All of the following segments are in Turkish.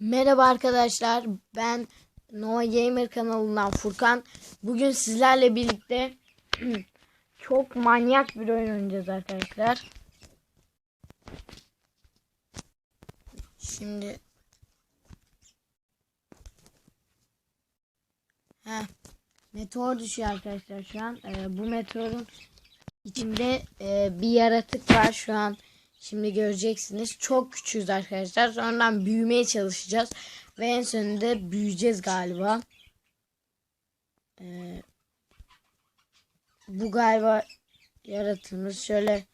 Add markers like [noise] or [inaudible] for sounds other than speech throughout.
Merhaba arkadaşlar. Ben Nova Gamer kanalından Furkan. Bugün sizlerle birlikte [clears throat] çok manyak bir oyun oynayacağız arkadaşlar. Şimdi Heh. Meteor düşüyor arkadaşlar şu an. Ee, bu meteorun içinde e, bir yaratık var şu an. Şimdi göreceksiniz. Çok küçüğüz arkadaşlar. Sonradan büyümeye çalışacağız. Ve en sonunda büyüyeceğiz galiba. Ee, bu galiba yaratığımız. Şöyle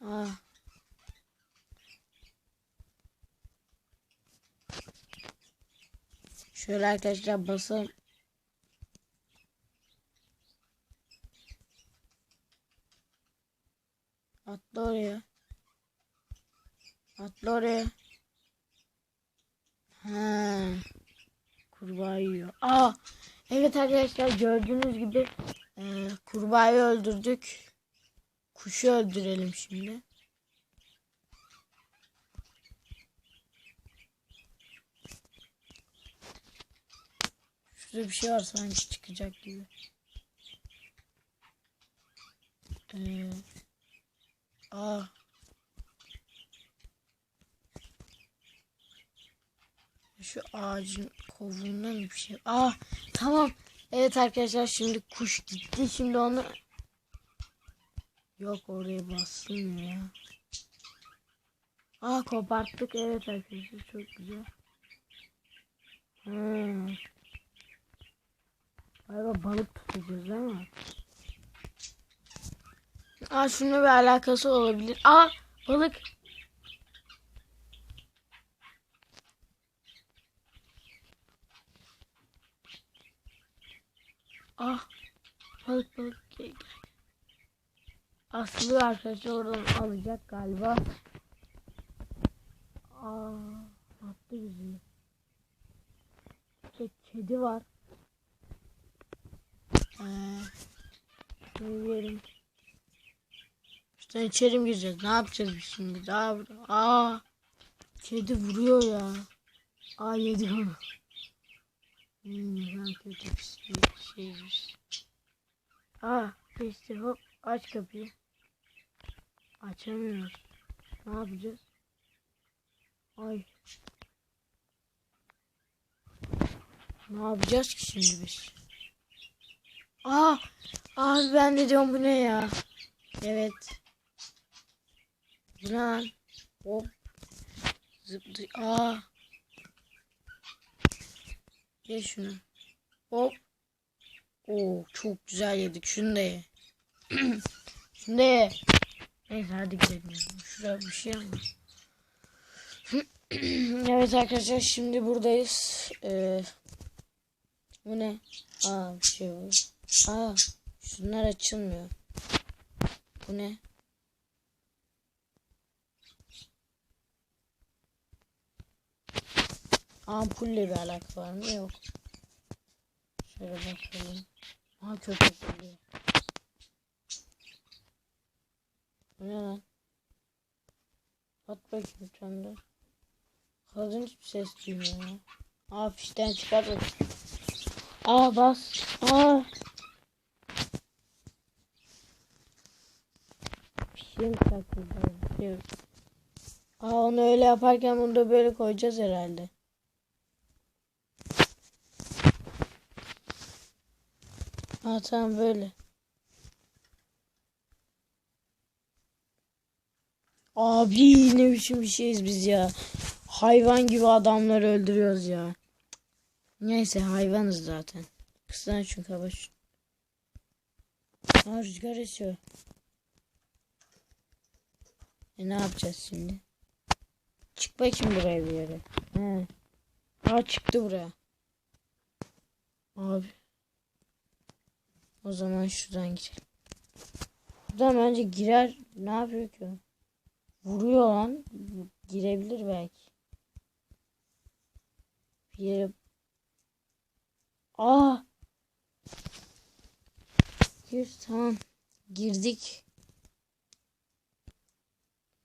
ah. Şöyle arkadaşlar basalım. Atla oraya. Atla oraya. Ha. Kurbağa yiyor. Aa, evet arkadaşlar gördüğünüz gibi e, kurbağayı öldürdük. Kuşu öldürelim şimdi. Şurada bir şey var sanki çıkacak gibi. Ee, aa. Şu ağacın kovuğunda mı bir şey? Aa tamam. Evet arkadaşlar şimdi kuş gitti. Şimdi onu Yok oraya basılmıyor ya. Aa koparttık. Evet arkadaşlar çok güzel. Hmm. Galiba balık tutacağız ama. Aa şununla bir alakası olabilir. Aa balık. Ah balık balık gel gel. Aslı arkadaşlar oradan alacak galiba. Aa attı bizi. İşte kedi var. Ee, yiyelim. İşte içeri mi gireceğiz? Ne yapacağız biz şimdi? Daha Aa kedi vuruyor ya. Aa yedi onu. Hmm, kötü bir şeymiş. Aa geçti hop aç kapıyı. Açamıyoruz. Ne yapacağız? Ay. Ne yapacağız ki şimdi biz? Aa, abi ben de diyorum bu ne ya? Evet. Bu lan? Hop. Zıplay. Aa. Ye şunu. Hop. Oo çok güzel yedik. Şunu da ye. [clears throat] şunu da ye. Neyse hadi gidelim. Şuraya bir şey ama. [clears throat] evet arkadaşlar şimdi buradayız. Ee, bu ne? Aa bir şey var. Aa şunlar açılmıyor. Bu ne? Ampulle bir alaka var mı? Yok. Şöyle bakalım. Aha köpek geliyor. Bu ne lan? At bakayım sen de. Kadın hiçbir ses duymuyor ya. Aa fişten çıkart bakayım. Aa bas. Aa. Takıldı? Bir şey yok. Aa onu öyle yaparken bunu da böyle koyacağız herhalde. Aa tamam böyle. Abi ne biçim bir şeyiz biz ya. Hayvan gibi adamları öldürüyoruz ya. Neyse hayvanız zaten. Kıslan çünkü hava şu. Aa rüzgar esiyor. E ne yapacağız şimdi? Çık bakayım buraya bir yere. He. Aa çıktı buraya. Abi. O zaman şuradan girelim. Buradan bence girer. Ne yapıyor ki? Vuruyor lan. Girebilir belki. Bir yere... Aa! Gir tamam. Girdik.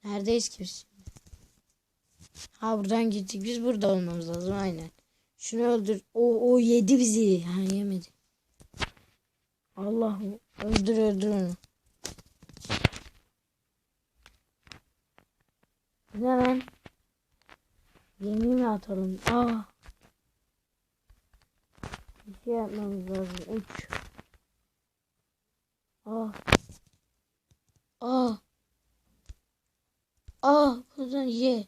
Neredeyiz ki biz? Ha buradan gittik. Biz burada olmamız lazım aynen. Şunu öldür. O o yedi bizi. Ha yemedi. Allah öldür öldür? Yemin mi atalım? Aa. Bir şey yapmamız lazım. Uç. Aa. Aa. Aa. Buradan ye.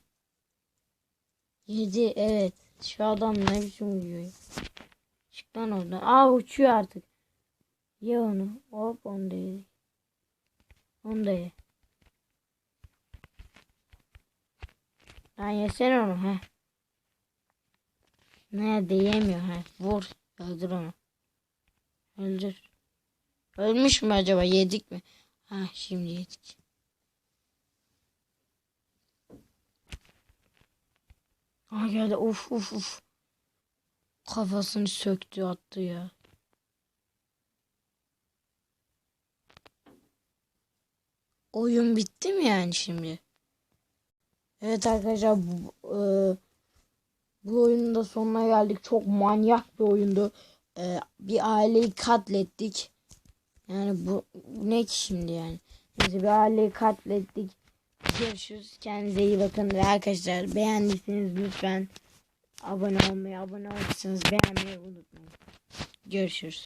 Yedi evet. Şu adam ne biçim uyuyor. Çık lan oradan. Aa uçuyor artık. Ye onu. Hop onu da ye. Onu da ye. Lan yesene onu he. Nerede yemiyor he. Vur. Öldür onu. Öldür. Ölmüş mü acaba? Yedik mi? Ha şimdi yedik. Aa geldi. Uf uf uf. Kafasını söktü attı ya. Oyun bitti mi yani şimdi? Evet arkadaşlar bu, e, bu oyunun da sonuna geldik. Çok manyak bir oyundu. E, bir aileyi katlettik. Yani bu, bu ne ki şimdi yani? Neyse bir aileyi katlettik. Görüşürüz. Kendinize iyi bakın. Ve arkadaşlar beğendiyseniz lütfen abone olmayı, abone olursanız beğenmeyi unutmayın. Görüşürüz.